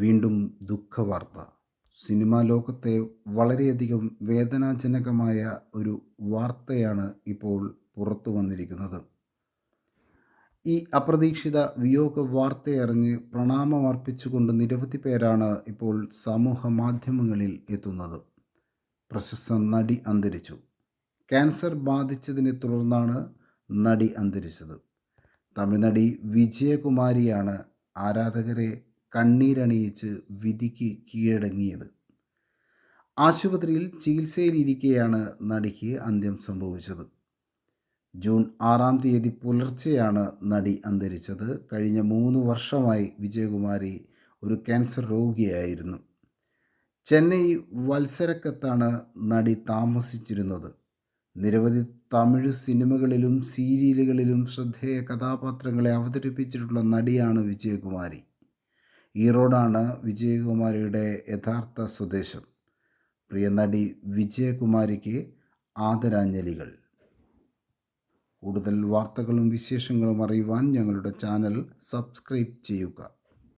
വീണ്ടും ദുഃഖവാർത്ത. സിനിമാ ലോകത്തെ വളരെയധികം വേദനാജനകമായ ഒരു വാർത്തയാണ് ഇപ്പോൾ പുറത്തു വന്നിരിക്കുന്നത്. ഈ അപ്രതീക്ഷിത വിയോഗ വാർത്തയറിഞ്ഞ് പ്രണാമമർപ്പിച്ചുകൊണ്ട് നിരവധി പേരാണ് ഇപ്പോൾ സമൂഹ മാധ്യമങ്ങളിൽ എത്തുന്നത്. പ്രശസ്ത നടി അന്തരിച്ചു. ക്യാൻസർ ബാധിച്ചതിനെ തുടർന്നാണ് നടി അന്തരിച്ചത്. തമിഴ്നടി വിജയകുമാരിയാണ് ആരാധകരെ കണ്ണീരണിയിച്ച് വിധിക്ക് കീഴടങ്ങിയത്. ആശുപത്രിയിൽ ചികിത്സയിലിരിക്കെയാണ് നടിക്ക് അന്ത്യം സംഭവിച്ചത്. ജൂൺ ആറാം തീയതി പുലർച്ചെയാണ് നടി അന്തരിച്ചത്. കഴിഞ്ഞ മൂന്ന് വർഷമായി വിജയകുമാരി ഒരു ക്യാൻസർ രോഗിയായിരുന്നു. ചെന്നൈ വത്സരക്കത്താണ് നടി താമസിച്ചിരുന്നത്. നിരവധി തമിഴ് സിനിമകളിലും സീരിയലുകളിലും ശ്രദ്ധേയ കഥാപാത്രങ്ങളെ അവതരിപ്പിച്ചിട്ടുള്ള നടിയാണ് വിജയകുമാരി. ഈറോഡാണ് വിജയകുമാരിയുടെ യഥാർത്ഥ സ്വദേശം. പ്രിയ നടി വിജയകുമാരിക്ക് ആദരാഞ്ജലികൾ. കൂടുതൽ വാർത്തകളും വിശേഷങ്ങളും അറിയുവാൻ ഞങ്ങളുടെ ചാനൽ സബ്സ്ക്രൈബ് ചെയ്യുക.